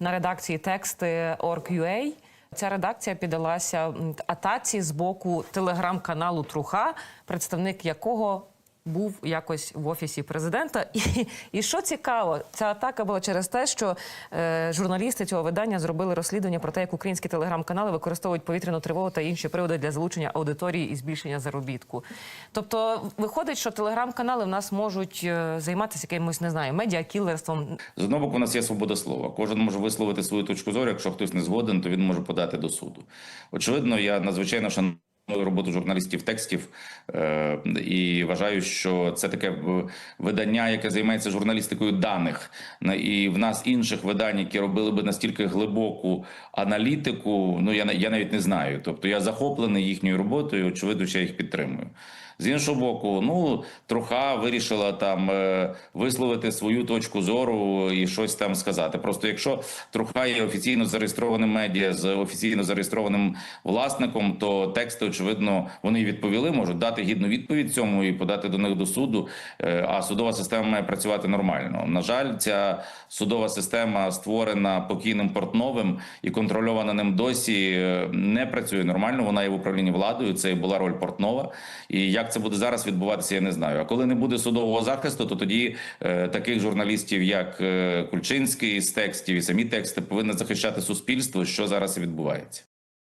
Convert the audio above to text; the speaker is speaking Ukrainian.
на редакції тексти Org.ua. Ця редакція піддалася атаці з боку телеграм-каналу Труха, представник якого був якось в офісі президента. І, і що цікаво, ця атака була через те, що е, журналісти цього видання зробили розслідування про те, як українські телеграм-канали використовують повітряну тривогу та інші приводи для залучення аудиторії і збільшення заробітку. Тобто, виходить, що телеграм-канали в нас можуть е, займатися якимось, не знаю, медіакілерством, З одного боку, у нас є свобода слова. Кожен може висловити свою точку зору. Якщо хтось не згоден, то він може подати до суду. Очевидно, я надзвичайно шаную роботу журналістів текстів е, і вважаю, що це таке видання, яке займається журналістикою даних. І в нас інших видань, які робили би настільки глибоку аналітику. Ну я я навіть не знаю. Тобто я захоплений їхньою роботою. Очевидно, що я їх підтримую. З іншого боку, ну троха вирішила там е, висловити свою точку зору і щось там сказати. Просто якщо троха є офіційно зареєстрованим медіа з офіційно зареєстрованим власником, то тексти, очевидно, вони й відповіли, можуть дати гідну відповідь цьому і подати до них до суду. Е, А судова система має працювати нормально. На жаль, ця судова система створена покійним портновим і контрольована ним досі е, не працює нормально. Вона є в управлінні владою. Це і була роль портнова. І як це буде зараз відбуватися, я не знаю. А коли не буде судового захисту, то тоді е, таких журналістів, як Кульчинський з текстів і самі тексти, повинні захищати суспільство, що зараз і відбувається.